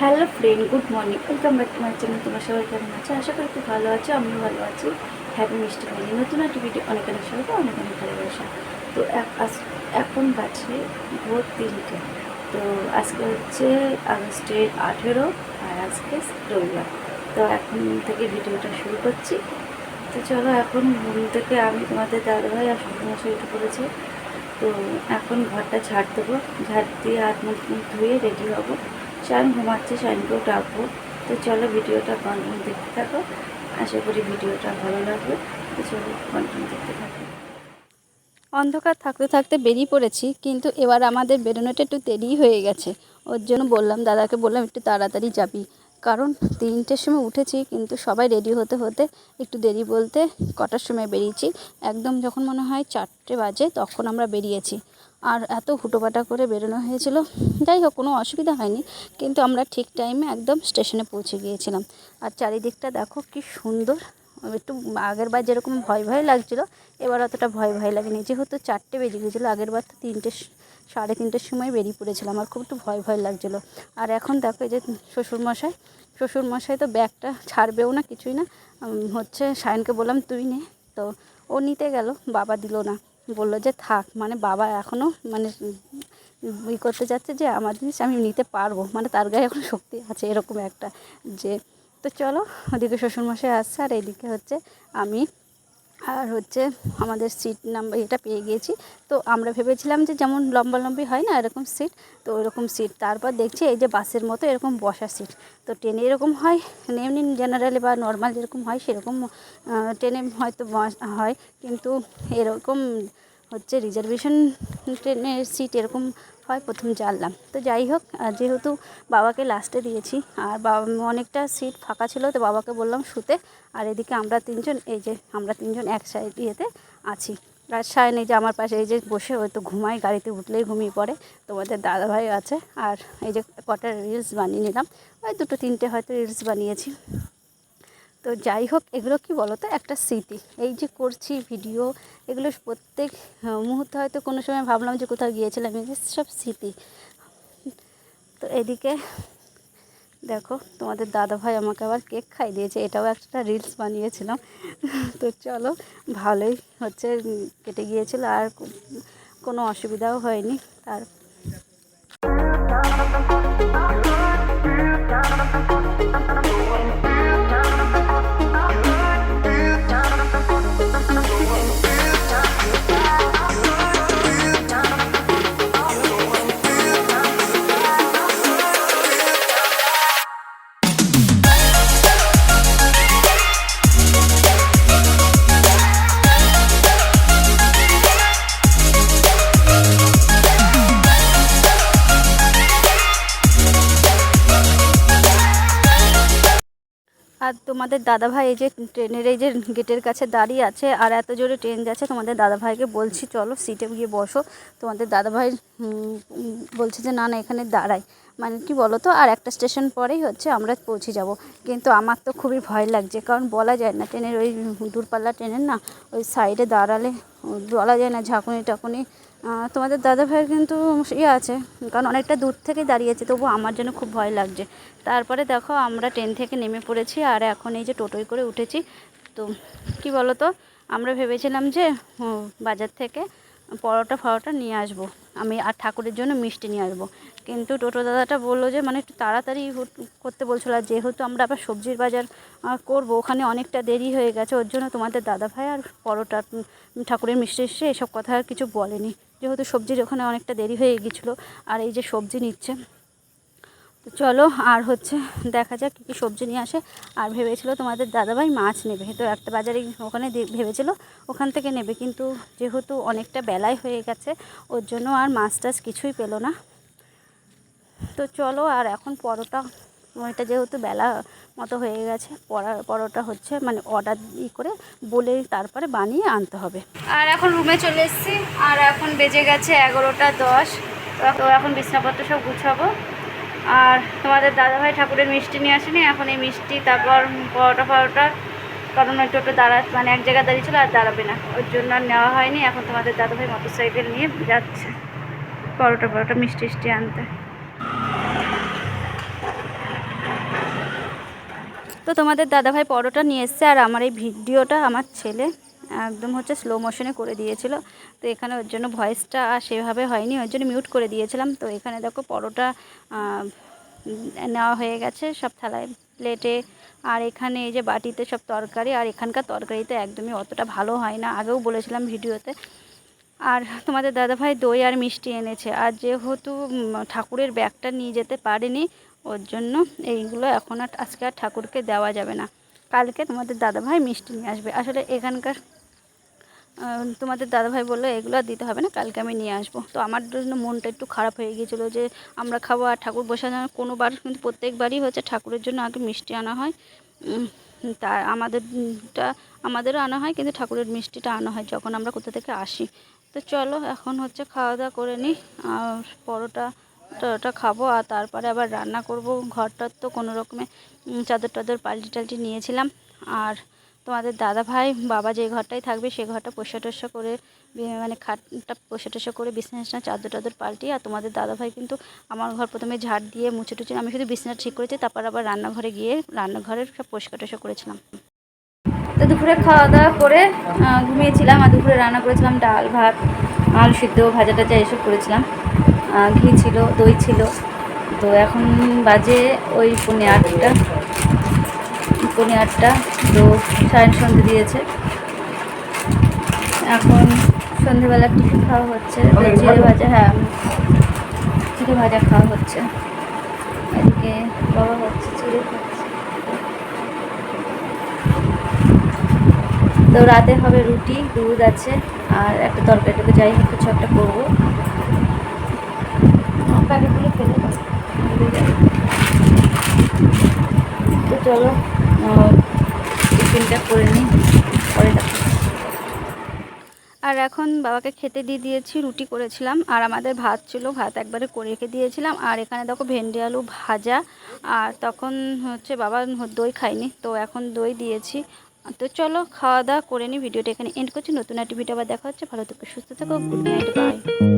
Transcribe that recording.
Hello friend good morning welcome back to my channel তোমার সবাই কেমন আছে? আশা করি খুব ভালো আছো, আমিও ভালো আছি। হ্যাপি মিষ্টি বানিয়ে নতুন একটা ভিডিও অনেক অনেক সবাইকে অনেক অনেক ভালোবাসা। তো এখন বাজে ভোর তিনটে। তো আজকে হচ্ছে আগস্টের আঠেরো আর আজকে রবিবার তো এখন থেকে ভিডিওটা শুরু করছি। তো চলো এখন ঘুম থেকে আমি তোমাদের দাদাভাই আর শ্বশুরমশাই উঠে পড়েছে। তো এখন ঘরটা ঝাড় দেবো। ঝাড় দিয়ে হাত মুখ ধুয়ে রেডি হব। শায়ন ঘুমাচ্ছে শায়নকেও ডাকবো। তো চলো ভিডিওটা কন্টিনিউ দেখতে থাকো। আশা করি ভিডিওটা ভালো লাগবে। তো চলো কন্টিনিউ দেখতে থাকো। অন্ধকার থাকতে থাকতে বেরিয়ে পড়েছি, কিন্তু এবার আমাদের বেরোনোটা একটু দেরি হয়ে গেছে। ওর জন্য বললাম, দাদাকে বললাম, একটু তাড়াতাড়ি যাবি। কারণ তিনটের সময় উঠেছি, কিন্তু সবাই রেডি হতে হতে একটু দেরি বলতে কটার সময় বেরিয়েছি। একদম যখন মনে হয় চারটে বাজে, তখন আমরা বেরিয়েছি। আর এত হুটোপাটা করে বেরোনো হয়েছিল। যাই হোক, কোনো অসুবিধা হয়নি, কিন্তু আমরা ঠিক টাইমে একদম স্টেশনে পৌঁছে গিয়েছিলাম। আর চারিদিকটা দেখো কি সুন্দর। একটু আগের বার যেরকম ভয় ভয় লাগছিল, এবার অতটা ভয় ভয় লাগেনি। যেহেতু চারটে বেজে গিয়েছিল, আগের বার তো তিনটে সাড়ে তিনটের সময় বেরিয়ে পড়েছিলাম আমার খুব একটু ভয় ভয় লাগছিল। আর এখন দেখো এই যে শ্বশুরমশাই শ্বশুরমশাই তো ব্যাগটা ছাড়বেও না, কিছুই না। হচ্ছে সায়নকে বললাম, তুই নে। তো ও নিতে গেল, বাবা দিল না। বলল যে থাক মানে বাবা এখনও মানে ই করতে যাচ্ছে যে আমার জিনিস আমি নিতে পারব মানে তার গায়ে এখন শক্তি আছে এরকম একটা যে, তো চলো ওদিকে শ্বশুরমশাই আসছে আর এদিকে হচ্ছে আমি আর হচ্ছে আমাদের সিট নাম্বার এটা পেয়ে গিয়েছি। তো আমরা ভেবেছিলাম যে যেমন লম্বা লম্বি হয় না এরকম সিট তো ওইরকম সিট তারপর দেখছি এই যে বাসের মতো এরকম বসা সিট তো ট্রেনে এরকম হয় এমনি জেনারেলে বা নর্মাল যেরকম হয় সেরকম ট্রেনে হয়তো হয়। কিন্তু এরকম হচ্ছে রিজার্ভেশন ট্রেনের সিট এরকম হয়, প্রথম জানলাম। তো যাই হোক যেহেতু বাবাকে লাস্টে দিয়েছি, আর বাবা, অনেকটা সিট ফাঁকা ছিল, তো বাবাকে বললাম শুতে। আর এদিকে আমরা তিনজন, এই যে আমরা তিনজন এক সাইড ইয়েতে আছি। আর সায়ন, এই যে আমার পাশে, এই যে বসে ওই তো ঘুমায়, গাড়িতে উঠলেই ঘুমিয়ে পড়ে। তোমাদের দাদাভাই আছে। আর এই যে কটা রিলস বানিয়ে নিলাম। ওই দুটো, তিনটে হয়তো রিলস বানিয়েছি। তো যাই হোক এগুলো কি বলো তো একটা স্মৃতি। এই যে করছি ভিডিও এগুলো প্রত্যেক মুহূর্তে হয়তো কোনো সময় ভাবলাম যে কোথাও গিয়েছিলাম সব স্মৃতি। তো এদিকে, দেখো, তোমাদের দাদা ভাই আমাকে আবার কেক খাই দিয়েছে। এটাও একটা রিলস বানিয়েছিলাম। তো চলো, ভালোই হচ্ছে কেটে গিয়েছিল আর কোনো অসুবিধাও হয়নি। তার আর তোমাদের দাদাভাই এই যে ট্রেনের এই যে গেটের কাছে দাঁড়িয়ে আছে আর এত জোরে ট্রেন যাচ্ছে, তোমাদের দাদাভাইকে বলছি, চলো সিটে গিয়ে বসো। তোমাদের দাদাভাই বলছে যে, না না, এখানে দাঁড়াই। মানে কি বলো তো আর একটা স্টেশন পরেই হচ্ছে আমরা পৌঁছে যাব। কিন্তু আমার তো খুবই ভয় লাগছে, কারণ বলা যায় না, ট্রেনের ওই দূরপাল্লা ট্রেনের না, ওই সাইডে দাঁড়ালে বলা যায় না ঝাঁকুনি টাকুনি তোমাদের দাদা ভাইয়ের কিন্তু ইয়ে আছে, কারণ অনেকটা দূর থেকে দাঁড়িয়েছে, তবু আমার জন্য খুব ভয় লাগছে। তারপরে দেখো, আমরা ট্রেন থেকে নেমে পড়েছি, আর এখন এই যে টোটোয় করে উঠেছি, তো কি বলো তো আমরা ভেবেছিলাম যে বাজার থেকে পরোটা ফরোটা নিয়ে আসব। আমি আর ঠাকুরের জন্য মিষ্টি নিয়ে আসব। কিন্তু টোটো দাদাটা বলল যে মানে একটু তাড়াতাড়ি করতে বলছিল, আর যেহেতু আমরা আবার সবজির বাজার করব, ওখানে অনেকটা দেরি হয়ে গেছে, ওর জন্য তোমাদের দাদা ভাই আর পরোটা ঠাকুরের মিষ্টি এসছে, এসব কথা আর কিছু বলেনি। যেহেতু সবজির ওখানে অনেকটা দেরি হয়ে গিয়েছিল আর এই যে সবজি নিচ্ছে, তো চলো আর হচ্ছে দেখা যাক কী কী সবজি নিয়ে আসে। আর ভেবেছিল তোমাদের দাদাভাই মাছ নেবে, তো একটা বাজারে ওখানে ভেবেছিল ওখান থেকে নেবে, কিন্তু যেহেতু অনেকটা বেলায় হয়ে গেছে, ওর জন্য আর মাছ টাছ কিছুই পেল না। তো চলো, আর এখন পরোটা ওইটা যেহেতু বেলা মতো হয়ে গেছে, পরা, পরোটা হচ্ছে মানে অর্ডার ই করে বলে তারপরে বানিয়ে আনতে হবে। আর এখন রুমে চলে এসেছি, আর এখন বেজে গেছে এগারোটা দশ। তো এখন বিছনাপত্র সব গুছাবো। আর তোমাদের দাদাভাই ঠাকুরের মিষ্টি নিয়ে আসেনি, এখন এই মিষ্টি, তারপর পরোটা ফরোটা, কারণ ওই টোটো দাঁড়া মানে এক জায়গায় দাঁড়িয়েছিল আর দাঁড়াবে না। ওর জন্য আর নেওয়া হয়নি, এখন তোমাদের দাদাভাই মোটর সাইকেল নিয়ে যাচ্ছে। পরোটা পরোটা, মিষ্টি মিষ্টি আনতে। তো তোমাদের দাদাভাই পরোটা নিয়ে এসছে আর আমার এই ভিডিওটা আমার ছেলে একদম হচ্ছে স্লো মোশনে করে দিয়েছিল। তো এখানে ওর জন্য ভয়েসটা সেভাবে হয়নি, ওর জন্য মিউট করে দিয়েছিলাম। তো এখানে দেখো পরোটা নেওয়া হয়ে গেছে সব থালায় প্লেটে আর এখানে এই যে বাটিতে সব তরকারি, আর এখানকার তরকারিতে একদমই অতটা ভালো হয় না। আগেও বলেছিলাম ভিডিওতে আর তোমাদের দাদাভাই দই আর মিষ্টি এনেছে। আর যেহেতু ঠাকুরের ব্যাগটা নিয়ে যেতে পারেনি, ওর জন্য এইগুলো এখন আর আজকে আর ঠাকুরকে দেওয়া যাবে না। কালকে তোমাদের দাদাভাই মিষ্টি নিয়ে আসবে। আসলে এখানকার তোমাদের দাদাভাই বলল, এগুলো দিতে হবে না, কালকে আমি নিয়ে আসব। তো আমার জন্য মনটা একটু খারাপ হয়ে গিয়েছিল যে, আমরা খাব আর ঠাকুর বসে না কোনোবার কিন্তু প্রত্যেকবারই হচ্ছে ঠাকুরের জন্য আগে মিষ্টি আনা হয়। তা আমাদেরটা আমাদেরও আনা হয়, কিন্তু ঠাকুরের মিষ্টিটা আনা হয় যখন আমরা কোথা থেকে আসি। তো চলো, এখন হচ্ছে খাওয়া দাওয়া করে নিই আর পরোটা ওটা খাব, আর তারপরে আবার রান্না করব। ঘরটার তো কোনো রকমে চাদর টাদর পাল্টি টাল্টি নিয়েছিলাম। আর তোমাদের দাদা ভাই বাবা যে ঘরটাই থাকবে, সে ঘরটা পোষা টোষা করে মানে খাটটা পোষা টোষা করে বিছানা চাদর টাদর পাল্টি। আর তোমাদের দাদা ভাই কিন্তু আমার ঘর প্রথমে ঝাড় দিয়ে মুছে টুছে আমি শুধু বিছানা ঠিক করেছি, তারপর আবার রান্নাঘরে গিয়ে রান্নাঘরের সব পরিষ্কার টোষা করেছিলাম। তো দুপুরে খাওয়া দাওয়া করে ঘুমিয়েছিলাম আর দুপুরে রান্না করেছিলাম ডাল ভাত আলু সিদ্ধ ভাজা টাজা এসব করেছিলাম। ঘি ছিল দই ছিল। তো এখন বাজে ওই পৌনে আটটা। পৌনে আটটা তো সাড়ে সন্ধে দিয়েছে। এখন সন্ধেবেলা টিফিন খাওয়া হচ্ছে? চিড়ে ভাজা। হ্যাঁ। চিড়ে ভাজা খাওয়া হচ্ছে। এদিকে বাবা হচ্ছে চিড়ে খাচ্ছে তো রাতে হবে রুটি, দুধ আছে, আর একটা তরকারি। টুকু যাই হোক, কিছু একটা করব। প্যাকেটগুলো ফেলে তো চলো টিফিনটা করে নিই, পরে আর এখন বাবাকে খেতে দিয়ে দিয়েছি, রুটি করেছিলাম, আর আমাদের ভাত ছিল, ভাত একবারে করে রেখে দিয়েছিলাম। আর এখানে দেখো ভেন্ডি আলু ভাজা, আর তখন হচ্ছে বাবা দই খায়নি, তো এখন দই দিয়েছি। তো চলো খাওয়া দাওয়া করে নিই, ভিডিওটা এখানে এন্ড করছি। নতুন একটি ভিডিও আবার দেখা হচ্ছে। ভালো থেকো, সুস্থ থাকো গুড নাইট বাই